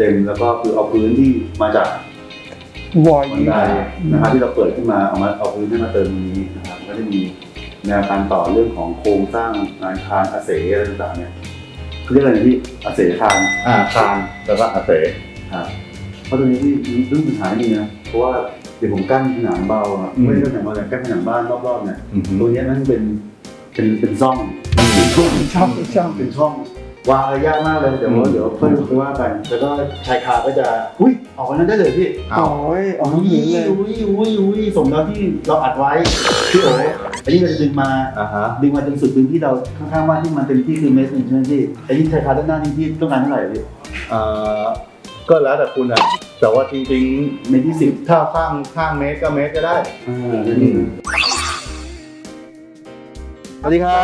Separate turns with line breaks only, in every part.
เต็มๆแล้วก็คือเอาพื้นที่มาจาก
วอย
บันไดนะครับที่เราเปิดขึ้นมาเอามาเอาพื้นที่มาเติมตรงนี้นะครับก็จะมีแนวการต่อเรื่องของโครงสร้างงานคานอาเสอะไรต่างๆเนี่ยเขาเรียกอะไรนะพี่อาเสคาน
อ่าคานแล้วก็อาเส
ครับเพราะตรงนี้ที่เรื่องปัญหานี่นะเพราะว่าเดี๋ยวผมกั้นผนังเบาอะไม่ได้กั้นผนังเบาแต่กั้นผนังบ้านรอบๆเนี่ย
อือฮึ
ตรงเนี้ยมันเป็นเป็นเป็นซ่องเป็นช่วง
ช่องช่อง
เป็นช่อง วางอะไรยากมากเลยเดี๋ยวเดี๋ยวค่อยไปว่ากัน แล้วก็ชายคาก็จะอุ้ยออกมานั้นได้เลยพี่
เอา
โอ้ยออก
อุ้ย
หินเลย
อุ้ยอุ้ยอุ้ยสมแล้วที่เราอัดไว้พี่โอ๋อันนี้เราจะดึงมา
อ่าฮะ
ดึงมาจนสุดพื้นที่เราข้างๆบ้านที่มันเต็มที่คือเมตรหนึ่งใช่ไหมพี่อันนี้ชายคาด้านหน้านี่พี่ต้องการเท่าไหร่พี่
เอ่อก็แล้วแต่คุณอะแต่ว่าจริง
เมตรที่สิบ
ๆถ้าข้างข้างเมตรก็เมตรก็ได้
อ่านั่นเองสวัสดีครั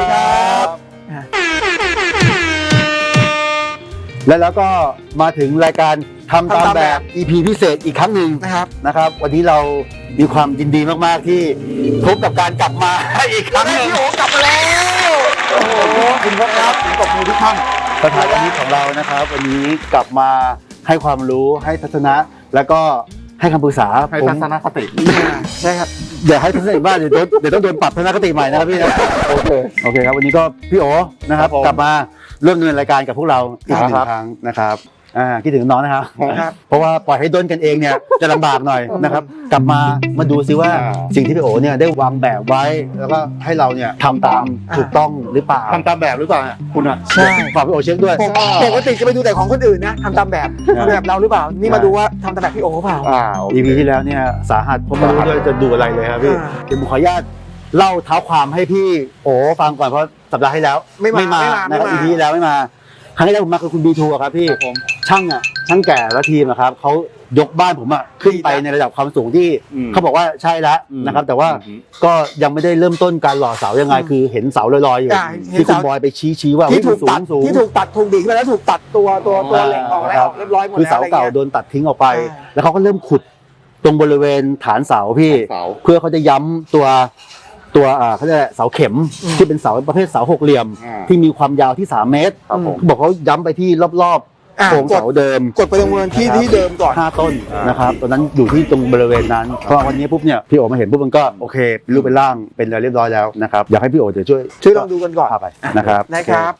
บ และแล้วก็มาถึงรายการทำตามแบบ EP พิเศษอีกครั้งหนึ่ง
นะครับ
นะครับ วันนี้เรามีความยินดีมากๆที่พบกับการกลับมา อีกครั้งหนึ่ง
พี่โอกลับมาแล้ว
โอ้โหขอบคุณครับขอบคุณทุกท่าน สถานที่ของเรานะครับ วันนี้กลับมาให้ความรู้ให้ทัศนะ แล้วก็ให้คำปรึกษา
ให้
ผม
ทัศนคติ
ใช่ครับ
อย่าให้ทัศนะบ้านเดี๋ยวโดนเดี๋ยวต้องโดนปรับทัศนคติใหม่นะครับพี่นะโอเคโอเคครับวันนี้ก็พี่โอนะครับ
ครับผม
กลับมา ร่วมดำเนินรายการกับพวกเราอีกหนึ่
ครั
ง
บ
ครั้งนะครับอ่าคิดถึงน้องนะครับ
ครับ
เพราะว่าปล่อยให้ด้นกันเองเนี่ยจะลำบากหน่อยนะครับ กลับมามาดูซิว่า
อ่า
สิ่งที่พี่โอเนี่ยได้วางแบบไว้ แล้วก็ให้เราเนี่ยทำตามถูกต้องหรือเปล่า
ทำตามแบบหรือเปล่าเนี่ยคุณอะ
ใช่
ฝากพี่โอเช็คด้วย
ปกปกติจะไปดูแต่ของคนอื่นนะทำตามแบบทำแบบเราหรือเปล่า นี่มาดูว่าทำตามแบบพี่โอหรือเปล่า
อ่าโอเค
อีพีที่แล้วเนี่ยสาหัสผมไม่รู้เลยจะดูอะไรเลยครับพี่
อ่า
เดี๋ยวผมขออนุญาต เล่าเท้าความให้พี่โอฟังก่อนเพราะสัปดาห์ที่แล้ว
ไม่มา
มา
ไม่มา
นะครับ
ไม่มา
อีพีที่แล้วไม่มาครั้งที่แล้วผมมาคือคุณบีทูครับพี่
ครับผม
ช่างอะช่างแก่และทีมอะครับเขายกบ้านผมอะขึ้นไปในระดับความสูงที่
อืม
เขาบอกว่าใช่แล้ว
อืม
นะครับ แต่ว่า
อืม
ก็ยังไม่ได้เริ่มต้นการหล่อเสายังไง คือเห็นเสาลอยๆอยู่
อ่าเห็น
ที่คุณ
เสา
บอยไปชี้ชี้ๆว่า
ที่ถูก
เฮ้ย
ตั
มั
ด
นสูงสูง
ที่ถูกตัดถูกดีขึ้นมาแล้วถูกตัดตัวตัวตัวเหล็กออกแล้ว
ครับ
เรียบร้อยหมด
คือ
แล้ว
เสาเก่า
อะไร
โด
งี้ย
นตัดทิ้งออกไป
ใช่
แล้วเขาก็เริ่มขุดตรงบริเวณฐานเสาพี่
เสา
เพื่อเขาจะย้ำตัว ตัวอ่าเขาเรียกอะไรเสาเข็มที่เป็นเสาประเภทเสาหกเหลี่ยม
อ่า
ที่มีความยาวที่3เมตร
ครับผม
เขาบอกเขาย้ำไปที่รอบๆ
อะ
โครงเสาเดิม
กดไปตรงบริเวณที่ที่เดิมก่อน
ห้าต้น
อ่าน
นะครับตอนนั้นอยู่ที่ตรงบริเวณนั้นพอวันนี้ปุ๊บเนี่ยพี่โอมาเห็นปุ๊บมันก็โอเคเป็นรูปเป็นร่างเป็นอะไรเรียบร้อยแล้วนะครับอยากให้พี่โอเดี๋ยวช่วย
ช่วยลองดูกันก่อน
พาไปนะครับ
นะครับ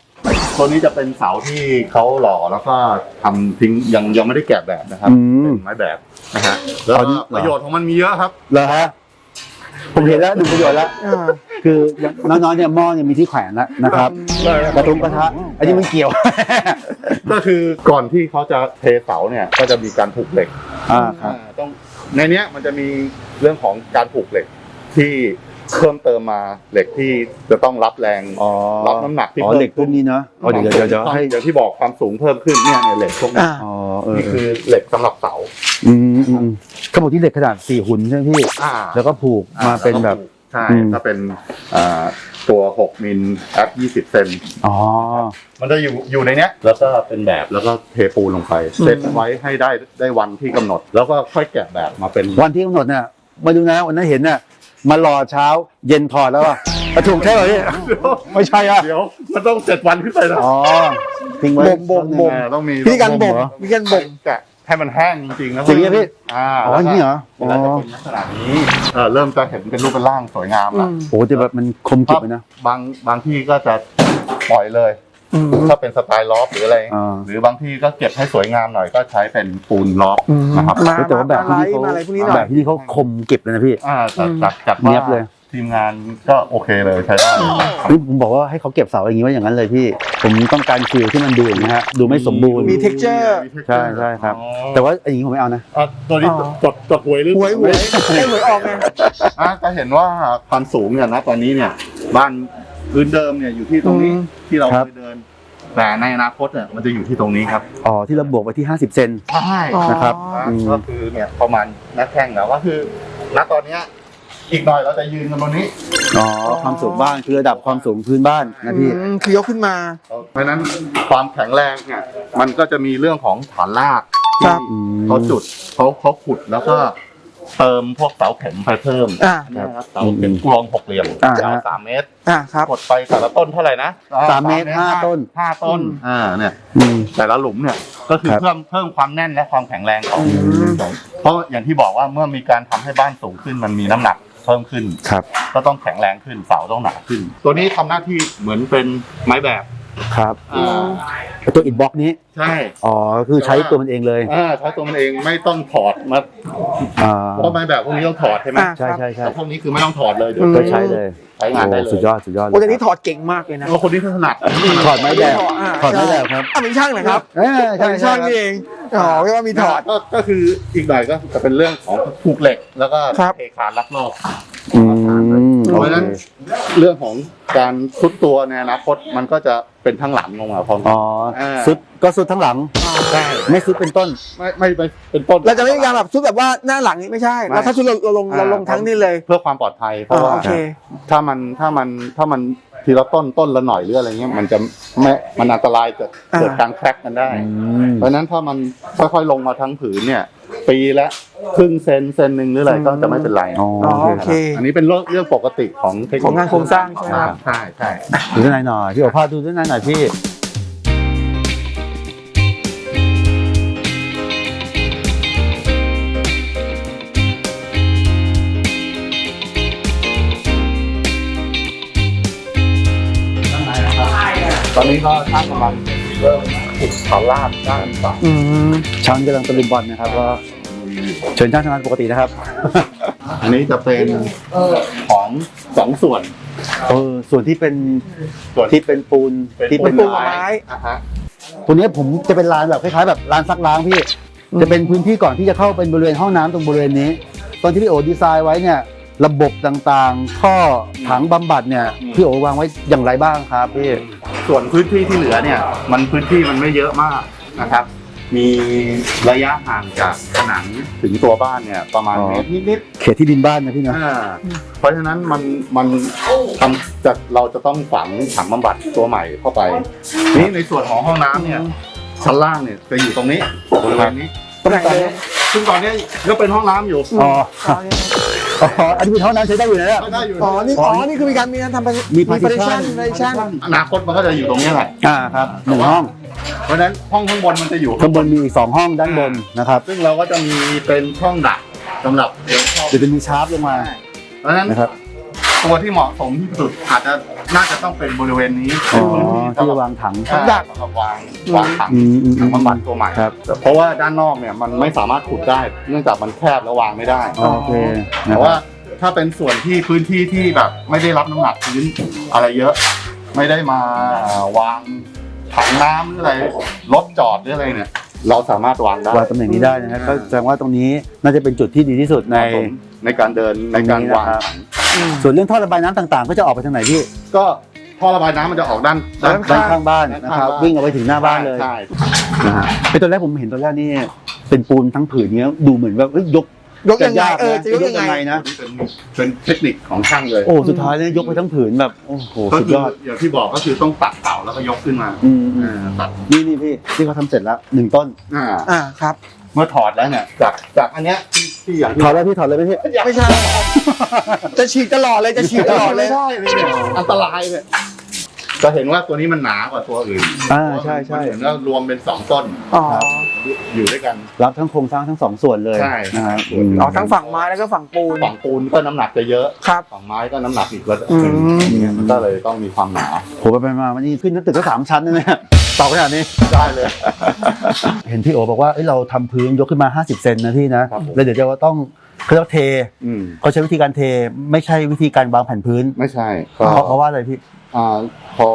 ตัวนี้จะเป็นเสาที่เขาหล่อแล้วก็ทำทิ้งยังยังไม่ได้แกะแบบนะครับ
อืม
เป็นไม้แบบนะฮะแล้ว
ตอนนี้
ก็ประโยชน์ของมันมีเยอะครับ
เหรอฮะ ผมเห็นแล้วดูประโยชน์แล้ว
อ่า
คืออย่างน้อยๆเนี่ยหม้อเนี่ยมีที่แขวนแล้วนะครับกระทุงกระทะอันนี้มันเกี่ยว
ก็คือก่อนที่เขาจะเทเสาเนี่ยก็จะมีการผูกเหล็ก
อ่าครับ
อ่าต้องในเนี้ยมันจะมีเรื่องของการผูกเหล็กที่ เพิ่มเติมมาเหล็กที่จะต้องรับแรง
อ๋อ
รับน้ำหนักที่
อ๋อ
เพิ่ม
เหล็กพวกนี้เนาะอ๋อเดี๋ยวเดี๋ยวเดี๋ยวให้
อย่างที่บอกความสูงเพิ่มขึ้นเนี่ยเนี่ยเหล็กพวกนี้
อ่า
อ๋อเออ
นี่
เอ
คือ
อ
เหล็กสำหรับเสา
อืมอืมอืมเขาบอกที่เหล็กขนาดสี่หุ่นใช่ไหมพี่
อ่า
แล้วก็ผูกมาเป็นแบบ
ใช่
อืม
ถ้าเป็นอ่าตัว 6มิลแอป20 เซน
อ๋อ
มันจะอยู่อยู่ในเนี้ย แล้วก็เป็นแบบแล้วก็เทปูนลงไปเซตไว้ให้ได้ได้วันที่กำหนด แล้วก็ค่อยแกะแบบมาเป็น
วันที่กำหนดเนี่ยมาดูนะวันนั้นเห็นน่ะ มารอเช้าเย็นถอดแล้วอะอะถูกใช่ไหมพี่ไม่ใช่อะ
เดี๋ยวมันต้องเจ็ดวันขึ้นไปนะ
อ๋อทิ้งไว้
บ่มบ่มบ่ม
อ่าต้องมี
วิธีการบ่ม
เหรอ
วิธีการบ่ม
แกะให้มันแห้งจริงๆแล้ว
จริงเหรอพี่
อ่า
อ๋ออย่างนี้เหรอ
แล้วจะเป็นลักษณะนี้เออเริ่มจะเห็นเป็นรูปเป็นร่างสวยงาม
อื
แล้ว
ม
โอ้แต่แบบมันคมกริบเลยนะ
บางบางที่ก็จะปล่อยเลย
อืม
ถ้าเป็นสไตล์ล็อบหรืออะไร
อ่า
หรือบางที่ก็เก็บให้สวยงามหน่อยก็ใช้เป็นปูนล็อบ
อืม
นะครับ
มา
เฮ้ยแต่ว่าแบบ
มา
ที่
ไล
นี่
ฟ์มาอะไรพวกนี้ห
เขา
น่
แบ
อย
บที่นี่เขาคมกริบเลยนะพี่
อ่าจัด
อืม
จัดจัด
เนี
ว่าย
บเลย
ทีมงานก็โอเคเลยใช้ได้
นี่ผมบอกว่าให้เขาเก็บเสาอย่างนี้ไว้อย่างนั้นเลยพี่ ผมต้องการคิวที่มันดูอย่างนี้ฮะดูไม่สมบูรณ์
มี texture
ใช่ใช่ครับ
อ๋อ
แต่ว่าอย่างนี้ผมไม่เอานะ
อะตัวนี้
อ๋อ
จดจดหวยหรือ
หวยหวยให้หวยออกไง
อะจะเห็นว่าความสูงเนี่ยนะตอนนี้เนี่ยบ้าน พื้นเดิมเนี่ยอยู่ที่ตรงนี้
อืม
ที่เรา
ครับ
เคยเดิน แต่ในอนาคตเนี่ยมันจะอยู่ที่ตรงนี้ครับ
อ๋อที่เราบวกไปที่ 50 เซน
ใช่
อ๋อ
นะครับ
นะก็คือเนี่ยประมาณนักแข่งแล้วก็คือณตอนเนี้ยอีกหน่อยเราจะยืนกันตรงนี้
อ๋อความสูงบ้านคือระดับความสูงพื้นบ้านนะพี่
อืมคือยกขึ้นมา
เพราะฉะนั้นความแข็งแรงเนี่ยมันก็จะมีเรื่องของฐานราก
ครับ
ที่เขาจุดเขาเขาขุดแล้วก็ เติมพวกเสาเข็มไปเพิ่ม
อ่า
อันนี้นะครับเสาเข็มกลวงหกเหลี่ยม
อ่า
ยาวสามเมตร
อ่าครับ
กดไปแต่ละต้นเท่าไหร่นะ
สามเมตรห้าต้น
ห้าต้นอ่าเนี่ย
อืม
แต่ละหลุมเนี่ยก็คือ
ครับ
เพิ่มเพิ่มความแน่นและความแข็งแรงของ
อืม
เพราะอย่างที่บอกว่าเมื่อมีการทำให้บ้านสูงขึ้นมันมีน้ำหนักเพิ่มขึ้น
ครับ
ก็ต้องแข็งแรงขึ้นเสาต้องหนาขึ้น ตัวนี้ทำหน้าที่เหมือนเป็นไม้แบบ
ครับ
อ่า
ไอ้ตัวอินบ็อกนี้
ใช่
อ๋อ คือใช้ตัวมันเองเลย
อ่าใช้ตัวมันเองไม่ต้องถอดมา
อ่า
เพราะไม้แบบพวกนี้ต้องถอดใช่ไหม
อ่า
ใช่ใช่ใช่
แต่พวกนี้คือไม่ต้องถอดเลยเดี๋ยว
อืม
ก็ใช้เลย
ใช้งานได้เลย
โอ้สุดยอด สุดยอดเล
โอ้
ย
แต่นี่ถอดเก่งมากเลยนะ
แล้วคนที่ถนัด
ถอดไม้แบบาถอดไม้แบบครับ
อะเป็นช่างเหรอครับ
เออใช่
เป็น
ใช่
ช่างนี่เองอ๋อไม่ว่ามีถอด
ก็ก็คืออีกหน่อยก็จะเป็นเรื่องของผูกเหล็กแล้วก็
ครับ
เทคานลักลอบ
อืม
เพราะฉะนั้นเรื่องของการซุดตัวในอนาคตมันก็จะเป็นทั้งหลังลงมาพร้อมกั
อ๋
น
อสุดก็สุดทั้งหลัง
ใช่
ไม่สุดเป็นต้น
ไม่ไม่ไม่เป็นต้น
เราจะไม่มีการแบบชุดแบบว่าหน้าหลังนี่ไม่ใช่
ไม่
เราถ้าชุดเราเราลง
อ่า
เราลงทั้งนี่เลย
เพื่อความปลอดภัย เพ
อ๋อ
ราะว่า
โอเค
ถ้ามันถ้ามันถ้ามันทีละต้นต้นละหน่อยหรืออะไรเงี้ยมันจะไม่มันอันตรายเกิด
อ่า
เกิดการแคร็กกันได้เพราะฉะนั้นถ้ามันค่อยๆลงมาทั้งผืนเนี่ย ปีละครึ่งเซนเซนหนึ่งหรืออะไรก็จะไม่เป็นไร
อ๋อ
อ๋อโอเค
อันนี้เป็นเรื่องเรื่องปกติของเทคนิค
ของงานโครงสร้างใช่ไหมครับ
ใช่ใช่
ดูด้านในหน่อยพี่โอภาสดูด้านในหน่อยพี่
ตอนนี้ก็ช่างกำลังเริ่มขุดฐานรากด้านต่าง
อืม
ช่างกำลังตะลุมบอลนะครับก็ เชิญช่างทำงานปกตินะครับ
อันนี้จะเป็นของสองส่วน
เออส่วนที่เป็น
ส่วน
ที่เป็นปูนที่เป็น
ปูนกับไม้
อะฮะ
ตัวเนี้ยผมจะเป็นลานแบบคล้ายๆแบบลานซักล้างพี่จะเป็นพื้นที่ก่อนที่จะเข้าเป็นบริเวณห้องน้ำตรงบริเวณนี้ ตอนที่พี่โอดีไซน์ไว้เนี่ยระบบต่างๆ ท่อถังบำบัดเนี่ยพี่โอวางไว้อย่างไรบ้างครับพี่
ส่วนพื้นที่ที่เหลือเนี่ย มันพื้นที่มันไม่เยอะมากนะครับ มีระยะห่างจากผนังถึงตัวบ้านเนี่ยประมาณ
อ๋อ
เมตรนิด
เขตที่ดินบ้านนะพี่
ๆ
นะ
อ่าเพราะฉะนั้นมันมันทำจะเราจะต้องฝังถังบำบัดตัวใหม่เข้าไป นี่ในส่วนของห้องน้ำเนี่ยชั้นล่างเนี่ยจะอยู่ตรงนี้บริเวณนี้
ตรงไหนเลย
ซึ่งตอนนี้ก็เป็นห้องน้ำอยู่
อ๋ออ๋ออันนี้เป็นห้องน้ำใช้ได้อยู่นะเนี่ย
ก็ได้อยู่
อ๋อ นี่อ๋อ นี่คือมีการมีการทำเป็น
มี
partition
partition
partition
อนาคตมันก็จะอยู่ตรงนี้แหละ
อ่าครับหนึ่งห้อง
เพราะฉะนั้นห้องข้างบนมันจะอยู่
ข้างบนมีอีกสองห้องด้านบนนะครับ
ซึ่งเราก็จะมีเป็นช่องดักสำหรับเดี๋ยวเข้า
เดี๋ยวจะมีชาร์ปลงมา
เพราะฉะนั้น
นะครับ
ตัวที่เหมาะสมที่สุดอาจจะน่าจะต้องเป็นบริเวณนี้
อ๋อ
เป็นพื้นที่
ที่
สำหรับ
วางถัง
สำหรับวางวางถัง
อืมอืมอื
ถัง
ม
บำบัดตัวใหม่
ครับ
เพราะว่าด้านนอกเนี่ยมันไม่สามารถขุดได้ เนื่องจากมันแคบและวางไม่ได้
โอเคนะ
แต่
ค
ว่า
รับ
ถ้าเป็นส่วนที่พื้นที่ที่แบบ ไม่ได้รับน้ำหนักพื้นอะไรเยอะ ไม่ได้มาวาง ถังน้ำหรืออะไรรถจอดหรืออะไรเนี่ย เราสามารถวางได้
วางตำแหน่งนี้ได้นะครับก็แสดงว่าตรงนี้น่าจะเป็นจุดที่ดีที่สุดใน
ในในการเดินในการวาง
ตรงนี้นะครับ
ถัง
อืม
ส่วนเรื่องท่อระบายน้ำต่างๆ ก็จะออกไปทางไหนพี่
ก็ท่อระบายน้ำมันจะออกด้าน
ด้าน
ด้านข้างบ้านนะครับ วิ่งออกไปถึงหน้าบ้านเลย
ใช่
นะฮะไอ้ตอนแรกผมเห็นตอนแรกนี่เป็นปูนทั้งผืนเนี้ยดูเหมือนแบบเอ้ยยก
ยกยังไง
จะ
เออ
นะ
จะยกยังไง
นะ
เป็นเป็นเทคนิคของช่างเลย
โอ้สุดท้ายเนี่ยยกไปทั้งผืนแบบโอ้โห
ก็
สุด
คื
ย
อ
อด
อย่างที่บอกก็คือต้องตัดเสาแล้วก็ยกขึ้นมา
อืมอื
เอ
ม
อตัด
นี่นี่พี่ที่เขาทำเสร็จแล้วหนึ่งต้น
อ่า
อ่าครับ
เมื่อถอดแล้วเนี่ยจากจากอันเนี้ยที่ที่อย่างที่
ถอดเลยพี่ถอดเลยไหมพี่
ไม่ใช่จะฉีกตลอดเลยจะฉีกตลอดเลย
ไม่ได้เลยเนี่ยอันตรายเลย จะเห็นว่าตัวนี้มันหนากว่าตัวอื่น
อ่าใช่ใช่
มันเห็นว่ารวมเป็นสองต้น
อ๋อ
อยู่ด้วยกัน
รับทั้งโครงสร้างทั้งสองส่วนเลย
ใช่
นะครับ
ส่วน
ม
อ๋อทั้งฝั่งไม้แล้วก็ฝั่งปูน
ฝั่งปูนก็น้ำหนักจะเยอะ
ครับ
ฝั่งไม้ก็น้ำหนักอีกระดับ
อื
หนึ่ง
ม
อย่างเงี้ยมันก็เลยต้องมีความหนา
ผมไปๆมาวันนี้ขึ้นตึกก็สามชั้นนะเนี่ยต่อขนาดนี้
ได้เลย
เห็นพี่โอบอกว่าเอ้ยเราทำพื้นยกขึ้นมา 50 เซนนะพี่นะ ครับ
ผม
แล้วเดี๋ยวจะว่าต้องเขาเรียกว่าเท
อืม
เขาใช้วิธีการเทไม่ใช่วิธีการวางแผ่นพื้น
ไม่ใช่
เพ
ก็
ราะเพราะว่าอะไรพี่
อ่าพอ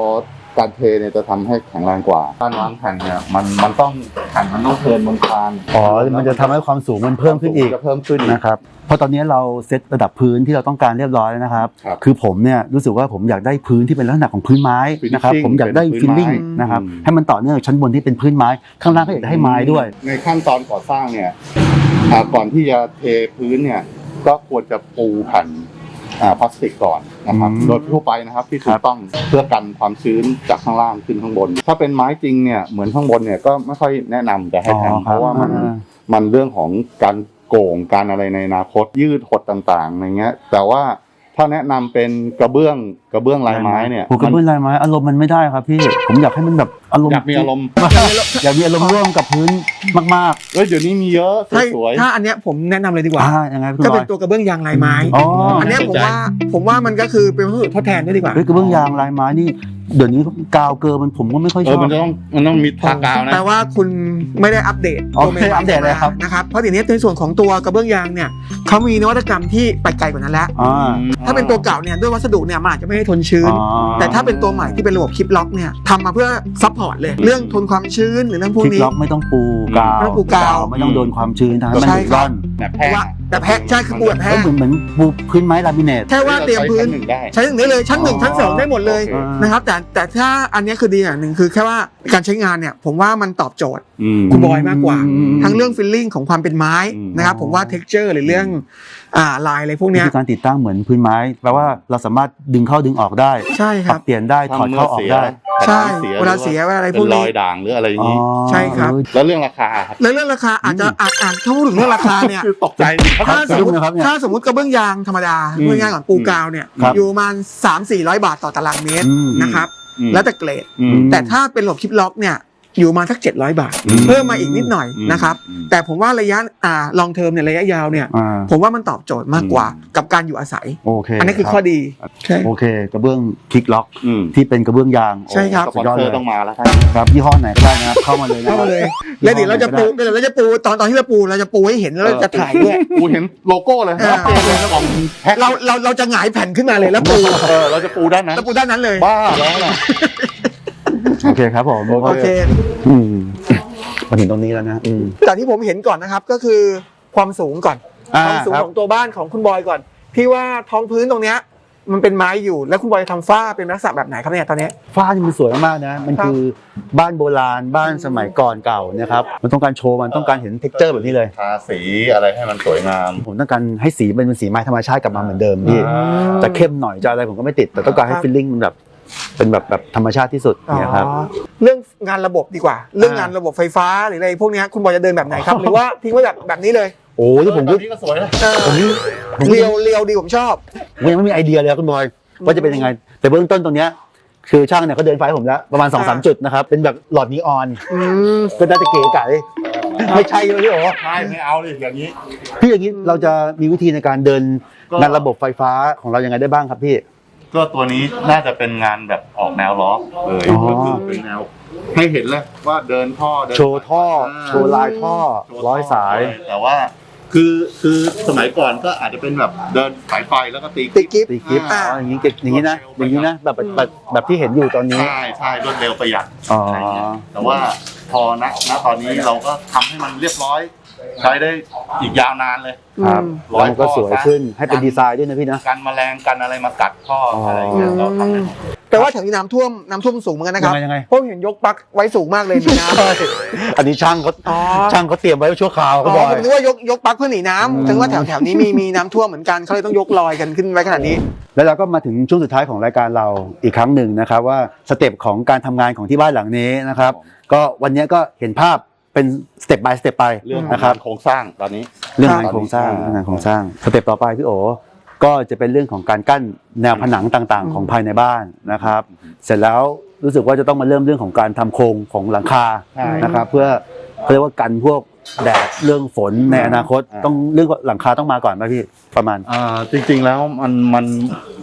การเทเนี่ยจะทำให้แข็งแรงกว่าการวางแผ่นเนี่ยมันมันต้องแผ่นมันต้องเทิร์นบนคาน
อ๋อ มันจะทำให้ความสูงมันเพิ่มขึ้นอีก
จะเพิ่มขึ้น
นะครับ เพราะตอนนี้เราเซตระดับพื้นที่เราต้องการเรียบร้อยแล้วนะครับ
ครับ
คือผมเนี่ยรู้สึกว่าผมอยากได้พื้นที่เป็นลักษณะของพื้นไม้นะครับ
Finishing
ผมอยากได้
เป็นพื้
ฟิ
น
ล
ไม้
ลิ่งนะครับ
อืม
ให้มันต่อเนื่องชั้นบนที่เป็นพื้นไม้ ข้างล่างก็อยากจะให้ไม้ด้วย
ในขั้นตอนก่อสร้างเนี่ยอ่าก่อนที่จะเทพื้นเนี่ย ก็ควรจะปูแผ่นอ่า พลาสติกก่อนนะครับ
อืม
โดยทั่วไปนะครับที่ถู
ครั
ก
บ
ต้องเพื่อกันความชื้นจากข้างล่างขึ้นข้างบน ถ้าเป็นไม้จริงเนี่ยเหมือนข้างบนเนี่ยก็ไม่ค่อยแนะนำจะให้
อ๋อ
ทำ
ค
เพ
รับ
ราะว่ามัน
อ่า
มันเรื่องของการโก่งการอะไรในอนาคตยืดหดต่างๆอะไรเงี้ยแต่ว่า ถ้าแนะนำเป็นกระเบื้องกระเบื้องลายไม้เนี่ย
โอ้กระเบื้องลายไม้อารมณ์มันไม่ได้ครับพี่ผมอยากให้มันแบบอารมณ์
อยากมีอารมณ์
อยากมีอารมณ์ร่วมกับพื้นมาก
เอ้ยเดี๋ยวนี้มีเยอะ
ถ้า
สวย
ถ้าอันเนี้ยผมแนะนำเลยดี
ๆ
กว่า
อ่ายังไงพี่
ก็
บ
เป็
อนย
ตัวกระเบื้องยางลายไม้
อ๋อ
อันเนี้ยผมว่าผมว่ามันก็คือเป็นวัสดุทดแทนได้ดีกว่า
เฮ้ยกระเบื้องยางลายไม้นี่ เดี๋ยวนี้กาวเกลือมันผมก็ไม่ค่อย
ๆเอ
ช
อ
อบ
มันจะต้องมันต้องมีทากาวนะ
แปลว่าคุณไม่ได้อัปเดต
อ๋อ
ตัวใหม่
ไม่ได้อัปเดตเลยครับ
นะครับ เพราะเดี๋ยวนี้ในส่วนของตัวกระเบื้องยางเนี่ยเขามีนวัตกรรมที่ไปไกลกว่านั้นแล้ว
อ่า
ถ้าเป็นตัวเก่าเนี่ยด้วยวัสดุเนี่ยมันอาจจะไม่ให้ทนชื้น
อ๋อ
แต่ถ้าเป็นตัวใหม่ที่เป็นระบบคลิปล็อกเนี่ยทำมาเพื่อซัพพอร์ตเลยเรื่องทนความชื้นหรือเรื่องพวก
คลิก
นี้
ล็อกไม่ต้องปูกาว
ไม่ต้องปูกาว
ไม่ต้องโดนความชื้นทำให้มัน
ใช่
หยุด
ครับ
ร่อน
แบบ
เพ
แพ้
ราะว่าแต่แพ้ใช่คือปูแบบแพ้
ก็เหมือนเหมือนปูพื้นไม้ลามิเนต
แค่ว่าเตรียมพื้น
หนึ่งได้
ใช้ถึงได้เลยชั้นหนึ่ง
อ๋อ
ชั้นสองได้หมดเลย
โอเค
นะครับ แต่แต่ถ้าอันเนี้ยคือดีอย่างหนึ่งคือแค่ว่าการใช้งานเนี่ยผมว่ามันตอบโจทย์
อืม
คุณบอยมากกว่า
อืม
ทั้งเรื่องฟิลลิ่งของความเป็นไม้
อืม
นะครับ
อ๋อ
ผมว่าเท็กเจอร์หรือเรื่องอ่าลายอะไรพวก
วิ
เนี้ย
ธีการติดตั้งเหมือนพื้นไม้แปลว่าเราสามารถดึงเข้าดึงออกได้
ใช่ค
ป
รั
รับบ เปลี่ยนได้ถอดเข้าออกได้
ใช่
สีย
เวลาเสียเวลาอะไรพ
เป็
วก
นร
นี้
อยด่างหรืออะไรอย่าง
อ๋อ
นี้
ใช่ครับ
เออ
แล้วเรื่องราคาครับ
แล้วเรื่องราคาอาจจะอาจอาจถ้าพูดถึงเรื่องราคาเนี่ย
คือตกใจ
ถ้าสมมติ
นะครับเนี่ย
ถ้าสมมติกระเบื้องยางธรรมดา
อืม
พูดง่ายๆก่อนปูกาวเนี่ย
ครับ
อยู่ประมาณสามสี่ร้อยบาทต่อตารางเมตร
อืม
นะครับ
อืม
แล้วแต่เกรด
อืม
แต่ถ้าเป็นระบบคลิปล็อกเนี่ย อยู่ประมาณสักเจ็ดร้อยบาท
อืม
เพิ่มมาอีกนิดหน่อย
อืม
นะครับ
อืม
แต่ผมว่าระยะอ่าลองเทอมเนี่ยระยะยาวเนี่ย
อ่า
ผมว่ามันตอบโจทย์มากกว่ากับการอยู่อาศัย
โอเค
อันนี้คือข้อดีใช่
โอเค กระเบื้องคลิกล็อก
อืม
ที่เป็นกระเบื้องยาง
ใช่ครับ
สปอนเซอร์ต้องมาแล้วท่าน
ครับยี่ห้อไหนก็ได้นะครับ เข้ามาเลยนะ
เข้ามาเลย แล้วเดี๋ยวเราจะปูเดี๋ยวเราจะปูตอนตอนที่เราปูเราจะปูให้เห็นแล้วเราจะถ่ายด้วย
กูเห็นโลโก้เลย
เออ
ชัดเจนเลยนะของแพ็ค
เราเราเราจะหงายแผ่นขึ้นมาเลยแล้วปู
เออเราจะปูด้านนั้น
แล้วปูด้านนั้นเลย
บ้าแล้วนะ
โอเคครับผม
โอ
โอเค
อืมมาถึงตรงนี้แล้วนะอืม
จากที่ผมเห็นก่อนนะครับก็คือความสูงก่อน
อ่า
ความสูง
ครับ
ของตัวบ้านของคุณบอยก่อนที่ว่าท้องพื้นตรงเนี้ยมันเป็นไม้อยู่แล้วคุณบอยทำฝ้าเป็นลักษณะแบบไหนครับเนี่ยตอนนี้
ฟ้านี่มันสวยมากๆนะมัน
ครับ
คือบ้านโบราณบ้านสมัยก่อนเก่านะครับมันต้องการโชว์มันต้องการเห็นเท็กเจอร์แบบนี้เลย
ทาสีอะไรให้มันสวยงาม
ผมต้องการให้สีมันเป็นสีไม้ธรรมชาติกลับมาเหมือนเดิมพี่
อ่า
จะเข้มหน่อยจะอะไรผมก็ไม่ติดแต่ต้องการให้
ครับ
ฟีลลิ่งมันแบบ เป็นแบบแบบธรรมชาติที่สุดเนี่ยครับ
อ๋อเรื่องงานระบบดีกว่า เรื่องงานระบบไฟฟ้าหรืออะไรพวกเนี้ยคุณบอยจะเดินแบบไหนครับ หรือว่าทิ้งไว้แบบแบบนี้เลย
โอ้ที่ผม
ต
ก็
อนนี้ก็สวยนะ
เออ
ผมนี่ผม
เรียวเรียวดีผมชอบ
ผมยังไม่มีไอเดียเลยครับคุณบอยว่าจะเป็นยังไง แต่เบื้องต้นตรงเนี้ยคือช่างเนี่ยเขาเดินไฟให้ผมแล้วประมาณ2อสาม
อ่า
จุดนะครับ เป็นแบบหลอดนีออน
อืม
ก็น่าจะเก๋ไก๋ไม่ใช่เลยพี่โอ
ใช่ไม่เอาเลยอย่างนี้
พี่อย่างนี้เราจะมีวิธีในการเดิน
ก็
งานระบบไฟฟ้าของเรายังไงได้บ้างครับพี่
ก็ตัวนี้น่าจะเป็นงานแบบออกแนวล้อเลย
อ๋อ
ก็คือเป็นแนว ให้เห็นเลยว่าเดินท่อเดิน
โชว์ท่อาโชว์ลายท่อ
โชว์
ร้อยสาย
แต่ว่า คือคือสมัยก่อนก็อาจจะเป็นแบบเดินสายไฟแล้วก็ตี
ติดกิฟต์
ตีกิฟต์
อ่า
อ๋ออย่างนี้เก็บอย่างนี้นะ อย่างนี้นะแบบแบบแบบแบบที่เห็นอยู่ตอนนี้
ใช่ใช่รวดเร็วประหยัด
อ๋ออ
อะไรเงี้ยแต่ว่าพอณณตอนนี้เราก็ทำให้มันเรียบร้อย ใช้ได้อีกยาวนานเลย
ครับ
อืม
แล้วมันก็สวยขึ้นให้เป็นดีไซน์ด้วยนะพี่นะ
กันแมลงกันอะไรมากัดท่อ
อ๋ออ
อะไรเงี้ยเราทำได้หมด
แปลว่าแถวนี้น้ำท่วมน้ำท่วมสูงเหมือนกันนะครับ
ยังไงยังไง
เพราะผมเห็นยกปลั๊กไว้สูงมากเลยมีน้ำ
อันนี้ช่างเขา
อ๋อ
ช่างเขาเตรียมไว้ชั่วคราว
อ๋
เขา
อ
บอก
ผมนึกว่ายกยกปลั๊กเพื่อหนีน้
อืมำ
ถึงว่าแถวแถวนี้มีมีน้ำท่วมเหมือนกันเขาเลยต้องยกลอยกันขึ้นไว้ขนาดนี้
แล้วเราก็มาถึงช่วงสุดท้ายของรายการเราอีกครั้งหนึ่งนะครับว่าสเต็ปของการทำงานของที่บ้านหลังนี้นะครับ ก็วันนี้ก็เห็นภาพ เป็นสเต็ป by สเต็ปไป
เรื่อง
นะ
นะ
ค
ค
รั
รับบโครงสร้างตอนนี้
เรื่องงานโครงสร้าง
ครับ
เรื่องงานโครงสร้างสเต็ปต่อไปพี่โอก็จะเป็นเรื่องของการกั้นแนวผนังต่างๆ ของภายในบ้านนะครับ เสร็จแล้วรู้สึกว่าจะต้องมาเริ่มเรื่องของการทำโครงของหลังคา
ใช่
นะครับ เพื่อเขาเรียกว่ากันพวก แดดเรื่องฝนในอนาคต
อ่า
ต้องเรื่องหลังคาต้องมาก่อนไหมพี่ประมาณ
อ่าจริงๆแล้วมันมัน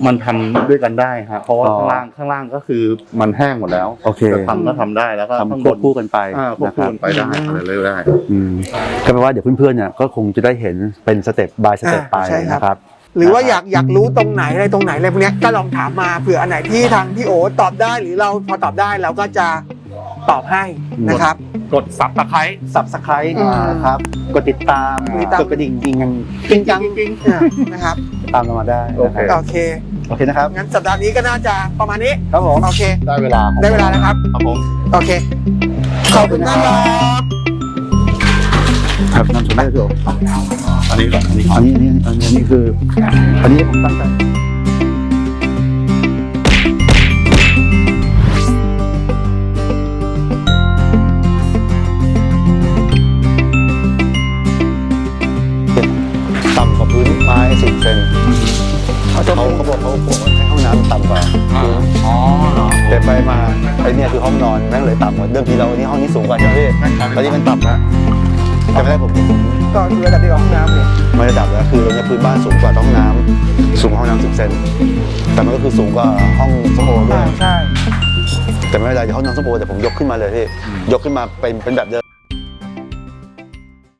มันทำด้วยกันได้ฮะเพราะว่า
อ๋อ
ข้างล่างข้างล่างก็คือมันแห้งหมดแล้ว
โอเค
จะทำก็ทำได้แล้วก็ข้าง
ทำ
บ
ควบ
น
คู่กันไป
อ่าควบ
นะค
คู่
รับ
กันไปได้อะไรเลยได้
อืมก็แปลว่าเดี๋ยวเพื่อนๆเนี่ยก็คงจะได้เห็นเป็นสเต็ป by สเต็ป
อ่า
ไป
ใช่ครับ
นะครับ
หรือว่าอยากอยากรู้ตรงไหนอะไรตรงไหนอะไรพวกเนี้ยก็ลองถามมาเผื่ออันไหนที่ทางพี่โอตอบได้หรือเราพอตอบได้เราก็จะ ตอบให้นะครับ
กดซับตะไคร้
สับสไครต์
อืม
นะครับ กดติดตาม
ติดตาม
กดกระดิ่งจริงกันจริงจัง
อะนะครับ
ตามเรามาได้นะครับ
โอเค
โอเคนะครับ
งั้นสัปดาห์นี้ก็น่าจะประมาณนี้
ครับผม
โอเค
ได้เวลาของ
ได้เวลานะครับ
ครับผม
โอเค ขอบคุณมากครับ
ครับนำชมได้พี่โอ
อันนี้ก่อนอันนี้ก่อน
อันนี้อันนี้อันนี้อันนี้คือ อันนี้ผมตั้งใจ เขาเขาบอกเขาบอกว่าให้ห้องน้ำต่ำกว่า
อ๋อเหรอ
แต่ไปมาไอ้เนี่ยคือห้องนอนแม่งเลยต่ำกว่าเดิมทีเราอันนี้ห้องนี้สูงกว่าใช่ไหมพี่
แม่งกลายเป็น
ตอนนี้มันต่ำแล้วแต่ไม่ได้ผมผม
ก็คือระดับเดียวกับห้องน้ำเลย
ไม่ได้ดับแล้วคือเราเนี่ยพื้นบ้านสูงกว่าห้องน้ำสูงกว่าห้องน้ำสิบเซนแต่มันก็คือสูงกว่าห้องสโมด้ว
ใช่
ย
ใช่
แต่ไม่เป็นไรเดี๋ยวห้องน้ำสโมแต่ผมยกขึ้นมาเลยพี่ยกขึ้นมาเป็นเป็นแบบเดิม